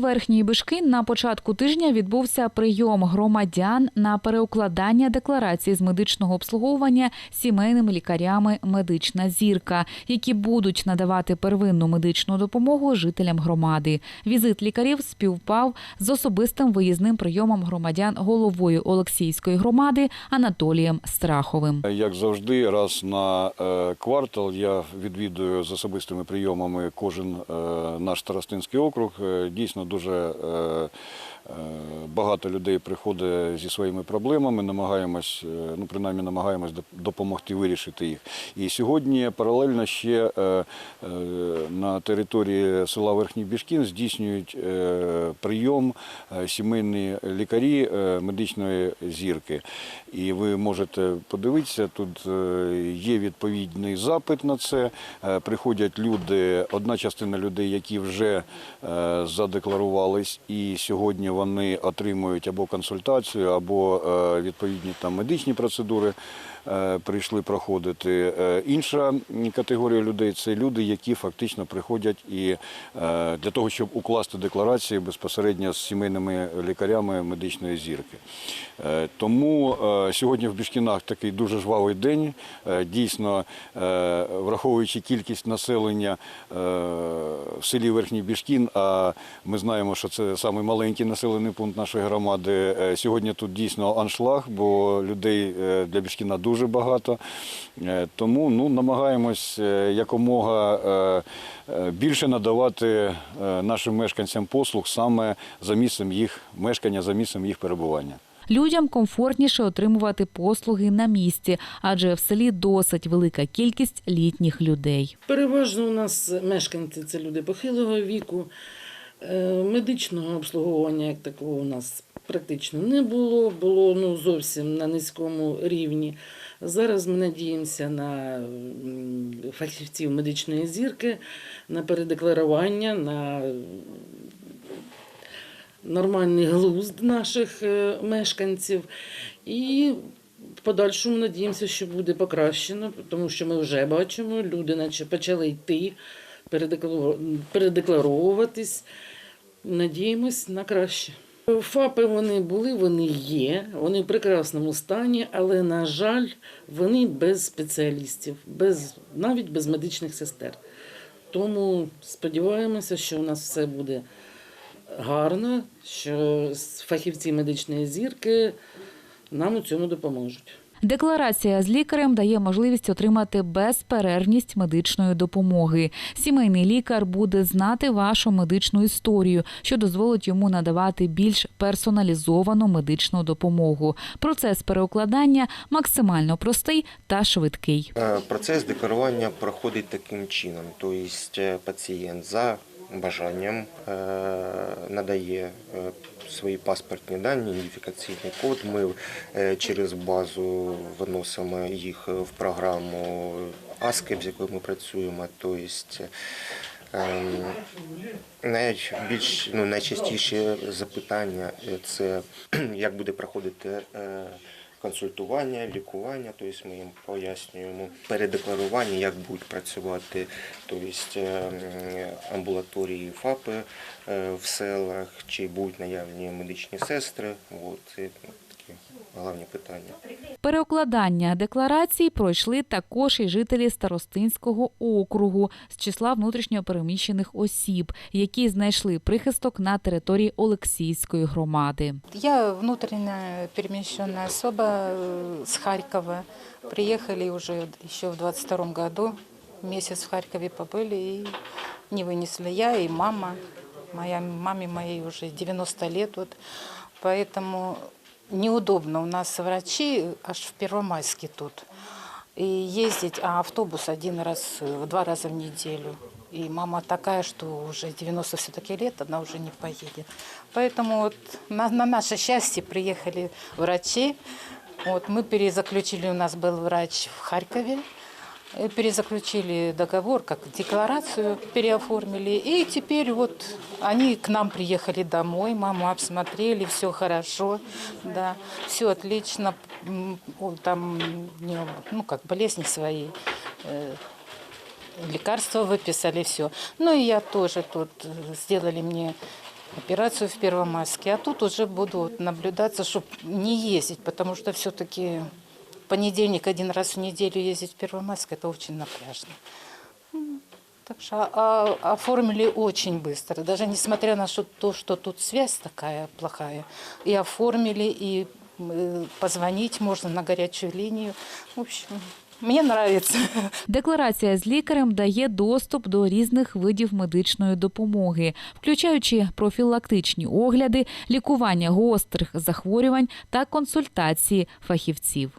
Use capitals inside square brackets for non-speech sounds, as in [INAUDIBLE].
Верхній Бишкин на початку тижня відбувся прийом громадян на переукладання декларації з медичного обслуговування сімейними лікарями Медична зірка, які будуть надавати первинну медичну допомогу жителям громади. Візит лікарів співпав з особистим виїзним прийомом громадян головою Олексійської громади Анатолієм Страховим. Як завжди, раз на е, квартал я відвідую з особистими прийомами кожен е, наш старостинський округ. Е, Дійсно, дуже е, багато людей приходить зі своїми проблемами. Намагаємось, е, ну принаймні намагаємось допомогти вирішити їх. І сьогодні паралельно ще е, е, на території села Верхній Біжкін здійснюють е, прийом е, сімейні лікарі е, медичної зірки. І ви можете подивитися, тут е, є відповідний запит на це. Е, Приходять люди, одна частина людей, які вже е, задекларувались, і сьогодні вони отримують або консультацію, або е, відповідні там медичні процедури. е, Прийшли проходити. Е, Інша категорія людей це люди, які фактично приходять і для того, щоб укласти декларації безпосередньо з сімейними лікарями медичної зірки. Тому сьогодні в Бішкінах такий дуже жвавий день. Дійсно, враховуючи кількість населення в селі Верхній Бішкін, а ми знаємо, що це самий маленький населений пункт нашої громади. е, Сьогодні тут дійсно аншлаг, бо людей е, для Бішкіна дуже багато. Е, Тому ну, намагаємось якомога більше надавати нашим мешканцям послуг саме за місцем їх мешкання, за місцем їх перебування. Людям комфортніше отримувати послуги на місці, адже в селі досить велика кількість літніх людей. Переважно у нас мешканці це люди похилого віку. Е, Медичного обслуговування як такого у нас практично не було, було ну, зовсім на низькому рівні. Зараз ми надіємося на фахівців медичної зірки, на передекларування, на нормальний глузд наших е, мешканців. І в подальшому надіємося, що буде покращено, тому що ми вже бачимо, люди наче почали йти, передекларовуватись. Надіємось на краще. ФАПи вони були, вони є, вони в прекрасному стані, але, на жаль, вони без спеціалістів, без, навіть без медичних сестер. Тому сподіваємося, що у нас все буде гарно, що фахівці медичної зірки нам у цьому допоможуть. Декларація з лікарем дає можливість отримати безперервність медичної допомоги. Сімейний лікар буде знати вашу медичну історію, що дозволить йому надавати більш персоналізовану медичну допомогу. Процес переукладання максимально простий та швидкий. Е, Процес декларування проходить таким чином. Тобто е, пацієнт за бажанням е, надає е, свої паспортні дані, ідентифікаційний код. Ми е, через базу виносимо їх в програму ASCII, з якою ми працюємо. Тобто Ем, Найбільш ну, найчастіше запитання це [CLEARS THROAT] як буде проходити консультування, лікування. Тобто ми їм пояснюємо передекларування, як будуть працювати тобто, амбулаторії ФАПи е, в селах, чи будуть наявні медичні сестри. От, ну, такі головні питання. Переукладання декларацій пройшли також і жителі Старостинського округу з числа внутрішньопереміщених осіб, які знайшли прихисток на території Олексійської громади. Я внутренне перемещенная особа э, с Харькова. Приехали уже еще в 22 году. Месяц в Харькове побыли и не вынесли я и мама. Моя, маме моей уже 90 лет. Вот, поэтому неудобно. У нас врачи аж в Первомайске тут. И ездить, а автобус один раз, э, два раза в неделю. И мама такая, что уже 90 все-таки лет, она уже не поедет. Поэтому вот на, на наше счастье приехали врачи. Вот мы перезаключили, у нас был врач в Харькове. Э, Перезаключили договор, как декларацию переоформили. И теперь вот они к нам приехали домой, маму обсмотрели, все хорошо, да, все отлично. Там, ну, как болезни свои, э, лекарства выписали, все. Ну и я тоже тут э, сделали мне операцию в Первомайске. А тут уже буду наблюдаться, чтобы не ездить, потому что все-таки понедельник один раз в неделю ездить в Первомайск, это очень напряжно. М, Так что а, оформили очень быстро. Даже несмотря на что, то, что тут связь такая плохая, и оформили, и э, позвонить можно на горячую линию. В общем, мне нравится. [LAUGHS] Декларація з лікарем дає доступ до різних видів медичної допомоги, включаючи профілактичні огляди, лікування гострих захворювань та консультації фахівців.